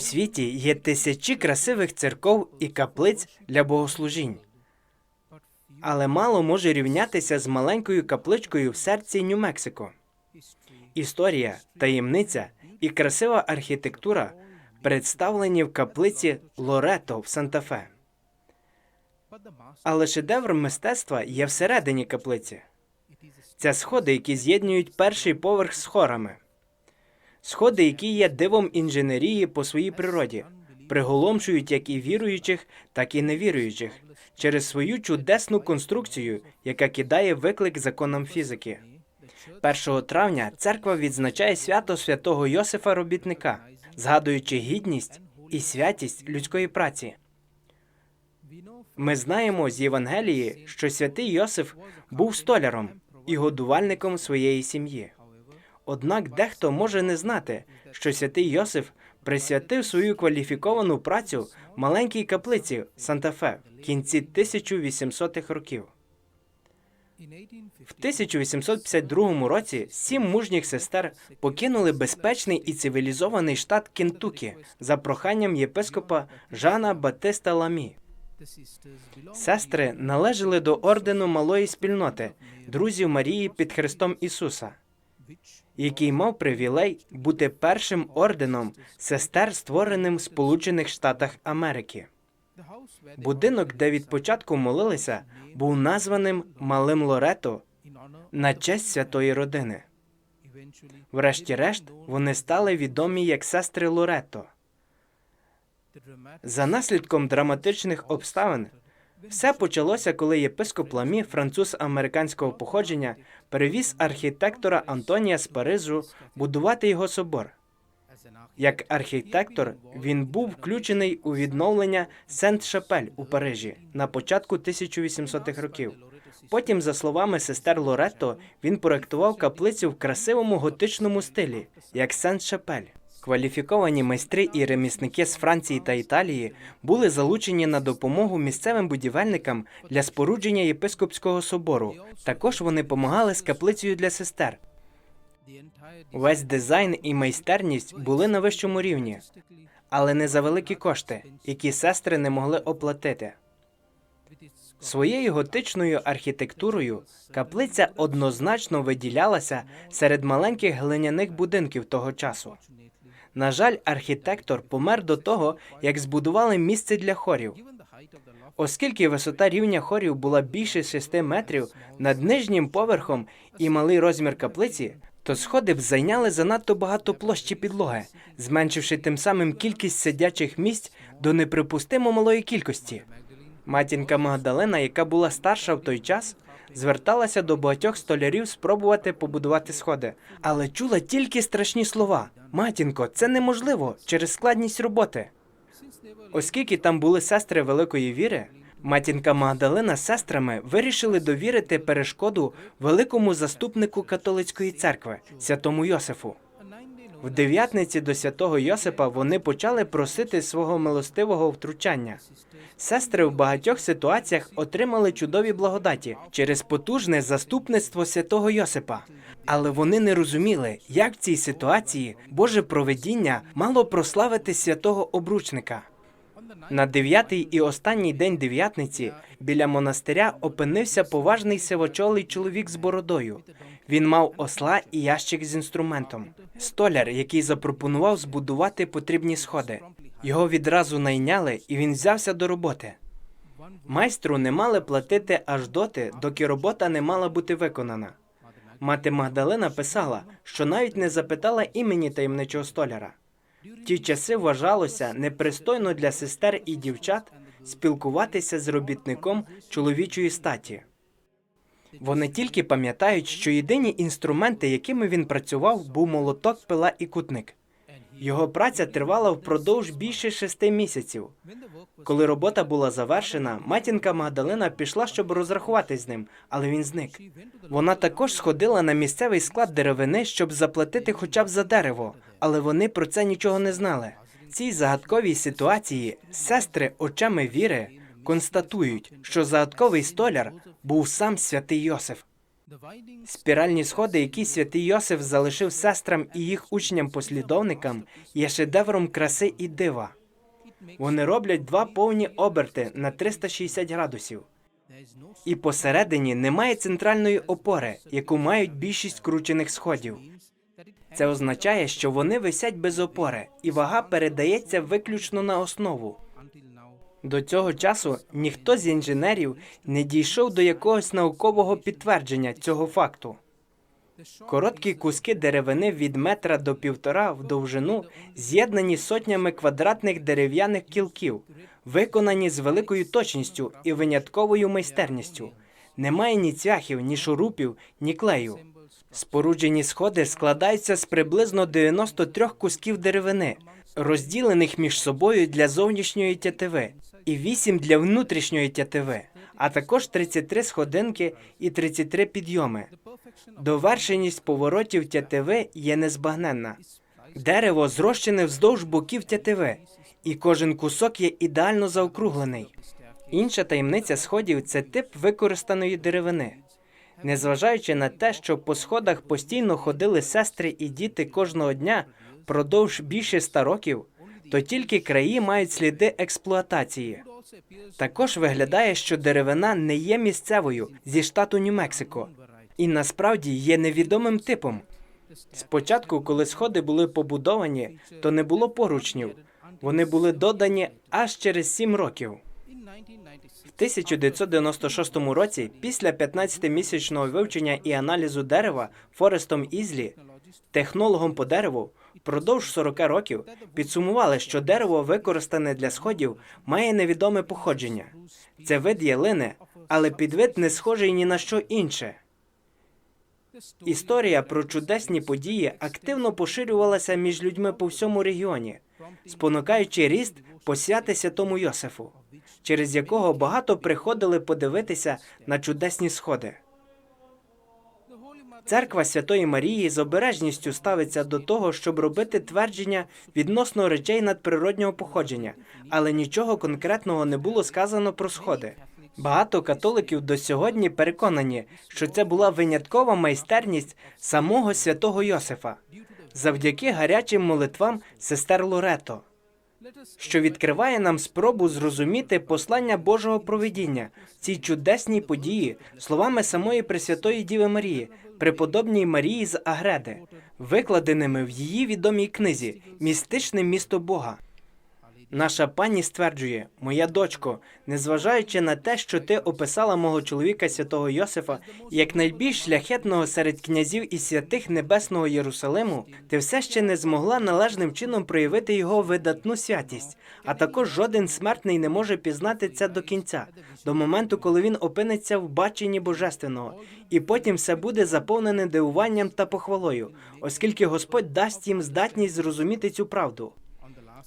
У світі є тисячі красивих церков і каплиць для богослужінь, але мало може рівнятися з маленькою капличкою в серці Нью-Мексико. Історія, таємниця і красива архітектура представлені в каплиці Лорето в Санта-Фе. Але шедевр мистецтва є всередині каплиці. Це сходи, які з'єднують перший поверх з хорами. Сходи, які є дивом інженерії по своїй природі, приголомшують як і віруючих, так і невіруючих через свою чудесну конструкцію, яка кидає виклик законам фізики. 1 травня церква відзначає свято святого Йосифа Робітника, згадуючи гідність і святість людської праці. Ми знаємо з Євангелії, що святий Йосиф був столяром і годувальником своєї сім'ї. Однак дехто може не знати, що святий Йосиф присвятив свою кваліфіковану працю маленькій каплиці Санта-Фе в кінці 1800-х років. В 1852 році сім мужніх сестер покинули безпечний і цивілізований штат Кентукі за проханням єпископа Жана Батиста Ламі. Сестри належали до ордену малої спільноти друзів Марії під Христом Ісуса, який мав привілей бути першим орденом сестер, створеним в Сполучених Штатах Америки. Будинок, де від початку молилися, був названим Малим Лорето на честь святої родини. Врешті-решт, вони стали відомі як сестри Лорето. За наслідком драматичних обставин все почалося, коли єпископ Ламі, француз американського походження, перевіз архітектора Антонія з Парижу будувати його собор. Як архітектор він був включений у відновлення Сент-Шапель у Парижі на початку 1800-х років. Потім, за словами сестер Лоретто, він проектував каплицю в красивому готичному стилі, як Сент-Шапель. Кваліфіковані майстри і ремісники з Франції та Італії були залучені на допомогу місцевим будівельникам для спорудження єпископського собору. Також вони помагали з каплицею для сестер. Весь дизайн і майстерність були на вищому рівні, але не за великі кошти, які сестри не могли оплатити. Своєю готичною архітектурою каплиця однозначно виділялася серед маленьких глиняних будинків того часу. На жаль, архітектор помер до того, як збудували місце для хорів. Оскільки висота рівня хорів була більше 6 метрів над нижнім поверхом і малий розмір каплиці, то сходи б зайняли занадто багато площі підлоги, зменшивши тим самим кількість сидячих місць до неприпустимо малої кількості. Матінка Магдалена, яка була старша в той час, зверталася до багатьох столярів спробувати побудувати сходи, але чула тільки страшні слова: матінко, це неможливо через складність роботи. Оскільки там були сестри великої віри, матінка Магдалина з сестрами вирішили довірити перешкоду великому заступнику католицької церкви, святому Йосифу. В дев'ятниці до святого Йосипа вони почали просити свого милостивого втручання. Сестри в багатьох ситуаціях отримали чудові благодаті через потужне заступництво святого Йосипа. Але вони не розуміли, як в цій ситуації Боже проведіння мало прославити святого обручника. На дев'ятий і останній день дев'ятниці біля монастиря опинився поважний сивочолий чоловік з бородою. Він мав осла і ящик з інструментом. Столяр, який запропонував збудувати потрібні сходи. Його відразу найняли, і він взявся до роботи. Майстру не мали платити аж доти, доки робота не мала бути виконана. Мати Магдалина писала, що навіть не запитала імені таємничого столяра. В ті часи вважалося непристойно для сестер і дівчат спілкуватися з робітником чоловічої статі. Вони тільки пам'ятають, що єдині інструменти, якими він працював, був молоток, пила і кутник. Його праця тривала впродовж більше шести місяців. Коли робота була завершена, матінка Магдалина пішла, щоб розрахуватись з ним, але він зник. Вона також сходила на місцевий склад деревини, щоб заплатити хоча б за дерево, але вони про це нічого не знали. Цій загадковій ситуації сестри очами віри констатують, що загадковий столяр був сам святий Йосиф. Спіральні сходи, які святий Йосиф залишив сестрам і їх учням-послідовникам, є шедевром краси і дива. Вони роблять два повні оберти на 360 градусів. І посередині немає центральної опори, яку мають більшість кручених сходів. Це означає, що вони висять без опори, і вага передається виключно на основу. До цього часу ніхто з інженерів не дійшов до якогось наукового підтвердження цього факту. Короткі куски деревини від метра до півтора в довжину з'єднані сотнями квадратних дерев'яних кілків, виконані з великою точністю і винятковою майстерністю. Немає ні цвяхів, ні шурупів, ні клею. Споруджені сходи складаються з приблизно 93 кусків деревини, розділених між собою для зовнішньої тятиви, і 8 для внутрішньої тятиви, а також 33 сходинки і 33 підйоми. Довершеність поворотів тятиви є незбагненна. Дерево зрощене вздовж боків тятиви, і кожен кусок є ідеально заокруглений. Інша таємниця сходів це тип використаної деревини. Незважаючи на те, що по сходах постійно ходили сестри і діти кожного дня продовж більше ста років, то тільки краї мають сліди експлуатації. Також виглядає, що деревина не є місцевою зі штату Нью-Мексико і насправді є невідомим типом. Спочатку, коли сходи були побудовані, то не було поручнів. Вони були додані аж через сім років. В 1996 році, після 15-місячного вивчення і аналізу дерева Форестом Ізлі, технологом по дереву, впродовж 40 років підсумували, що дерево, використане для сходів, має невідоме походження. Це вид ялини, але підвид не схожий ні на що інше. Історія про чудесні події активно поширювалася між людьми по всьому регіоні, спонукаючи ріст посвяти святому Йосифу, через якого багато приходили подивитися на чудесні сходи. Церква Святої Марії з обережністю ставиться до того, щоб робити твердження відносно речей надприроднього походження, але нічого конкретного не було сказано про сходи. Багато католиків до сьогодні переконані, що це була виняткова майстерність самого святого Йосифа завдяки гарячим молитвам сестер Лорето, що відкриває нам спробу зрозуміти послання Божого провидіння ці цій чудесній події словами самої Пресвятої Діви Марії, преподобній Марії з Агреди, викладеними в її відомій книзі Містичне місто Бога. Наша пані стверджує, моя дочко, незважаючи на те, що ти описала мого чоловіка святого Йосифа як найбільш шляхетного серед князів і святих небесного Єрусалиму, ти все ще не змогла належним чином проявити його видатну святість. А також жоден смертний не може пізнати це до кінця, до моменту, коли він опиниться в баченні божественного, і потім все буде заповнене дивуванням та похвалою, оскільки Господь дасть їм здатність зрозуміти цю правду.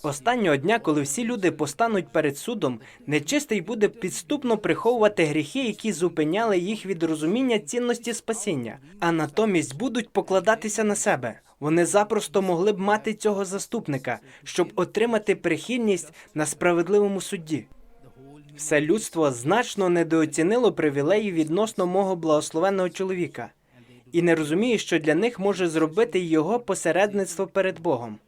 Останнього дня, коли всі люди постануть перед судом, нечистий буде підступно приховувати гріхи, які зупиняли їх від розуміння цінності спасіння, а натомість будуть покладатися на себе. Вони запросто могли б мати цього заступника, щоб отримати прихильність на справедливому судді. Все людство значно недооцінило привілеї відносно мого благословенного чоловіка і не розуміє, що для них може зробити його посередництво перед Богом.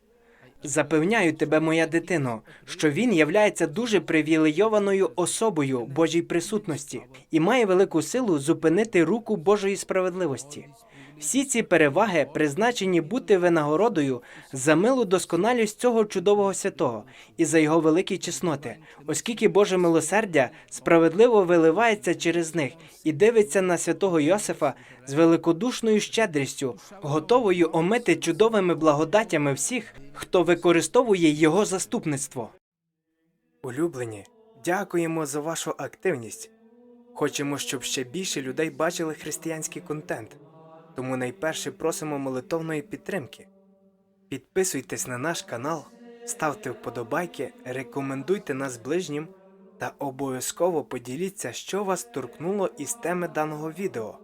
Запевняю тебе, моя дитино, що він являється дуже привілейованою особою Божій присутності і має велику силу зупинити руку Божої справедливості. Всі ці переваги призначені бути винагородою за милу досконалість цього чудового святого і за його великі чесноти, оскільки Боже милосердя справедливо виливається через них і дивиться на святого Йосифа з великодушною щедрістю, готовою омити чудовими благодатями всіх, хто використовує його заступництво. Улюблені, дякуємо за вашу активність. Хочемо, щоб ще більше людей бачили християнський контент. Тому найперше просимо молитовної підтримки. Підписуйтесь на наш канал, ставте вподобайки, рекомендуйте нас ближнім та обов'язково поділіться, що вас торкнуло із теми даного відео.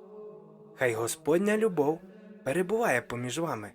Хай Господня любов перебуває поміж вами.